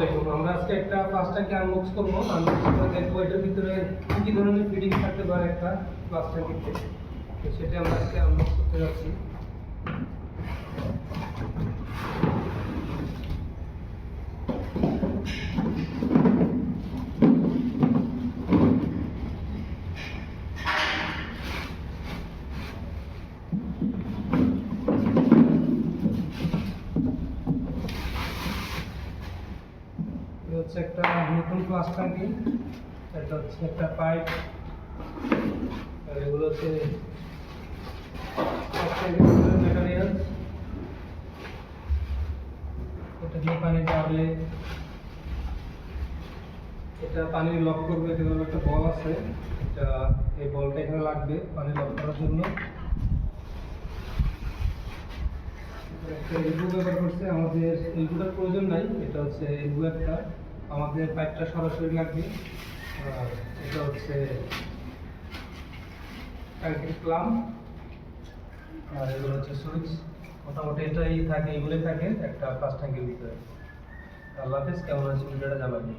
আলাইকুম আমরা আজকে একটা প্লাস ট্যাঙ্কি আনবক্স করব। আনবক্স করে দেখব এটার ভিতরে কি কি ধরনের ফিটিং থাকতে পারে একটা প্লাস ট্যাঙ্কিতে তো সেটা আমরা আজকে আনবক্স করতে যাচ্ছি। হচ্ছে একটা নতুন প্লাস ট্যাঙ্কি এটা হচ্ছে একটা পাইপ এগুলো হচ্ছে পানি যাবে। এটা পানি লক করবে এটা একটা বল আছে, এটা এই বলটা এখানে লাগবে পানি লক করার জন্য। একটা এলবো ব্যবহার করছে, আমাদের এলবোটার প্রয়োজন নাই, এটা হচ্ছে এলবো একটা আমাদের পাইপটা সরাসরি লাগবে। এটা হচ্ছে ট্যাঙ্কের প্লাম আর এগুলো হচ্ছে সুইচ মোটামুটি এটাই থাকে, এগুলোই থাকে একটা পাঁচ ট্যাঙ্কের ভিতরে। আল্লাহ হাফেজ, কেমন আছে ভিডিওটা জানাবেন।